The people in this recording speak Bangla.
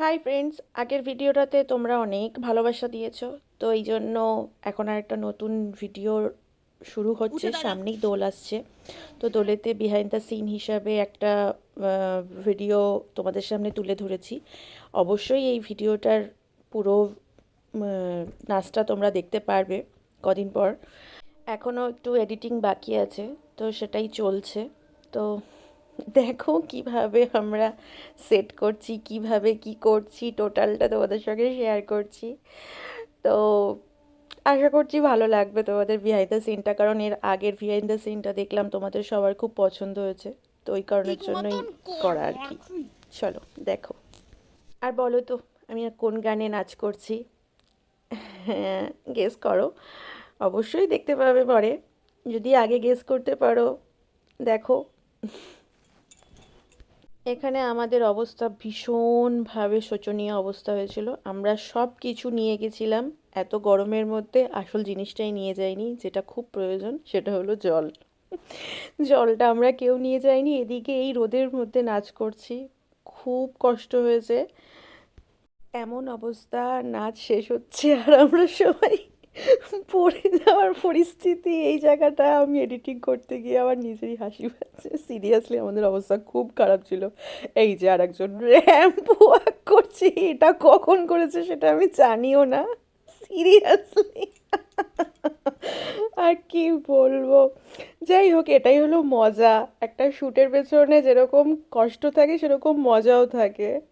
হাই ফ্রেন্ডস আগের ভিডিওটাতে তোমরা অনেক ভালোবাসা দিয়েছ তো এই জন্য এখন আর একটা নতুন ভিডিও শুরু হচ্ছে সামনেই দোল আসছে তো দোলেতে বিহাইন্ড দ্য সিন হিসাবে একটা ভিডিও তোমাদের সামনে তুলে ধরেছি। অবশ্যই এই ভিডিওটার পুরো নাচটা তোমরা দেখতে পারবে কদিন পর। এখনও একটু এডিটিং বাকি আছে তো সেটাই চলছে। তো দেখো কীভাবে আমরা সেট করছি কীভাবে কি করছি টোটালটা তোমাদের সঙ্গে শেয়ার করছি। তো আশা করছি ভালো লাগবে তোমাদের বিহাইন্ড দ্য সিনটা কারণ এর আগের বিহাইন্ড দ্য সিনটা দেখলাম তোমাদের সবার খুব পছন্দ হয়েছে। তো ওই কারণের জন্যই করা আর কি। চলো দেখো। আর বলো তো আমি আর কোন গানে নাচ করছি? গেস করো। অবশ্যই দেখতে পাবে পরে। যদি আগে গেস করতে পারো, দেখো। এখানে আমাদের অবস্থা ভীষণভাবে শোচনীয় অবস্থা হয়েছিল। আমরা সব কিছু নিয়ে গেছিলাম। এত গরমের মধ্যে আসল জিনিসটাই নিয়ে যাইনি, যেটা খুব প্রয়োজন, সেটা হলো জল। জলটা আমরা কেউ নিয়ে যাইনি। এদিকে এই রোদের মধ্যে নাচ করছি। খুব কষ্ট হয়েছে। এমন অবস্থা, নাচ শেষ হচ্ছে আর আমরা সবাই পড়ে যাওয়ার পরিস্থিতি। এই জায়গাটা আমি এডিটিং করতে গিয়ে আমার নিজেরই হাসি পাচ্ছে। সিরিয়াসলি আমাদের অবস্থা খুব খারাপ ছিল। এই যে আর একজন র্যাম্প ওয়াক করছে, এটা কখন করেছে সেটা আমি জানিও না। সিরিয়াসলি আর কি বলব? যাই হোক, এটাই হলো মজা। একটা শ্যুটের পেছনে যেরকম কষ্ট থাকে, সেরকম মজাও থাকে।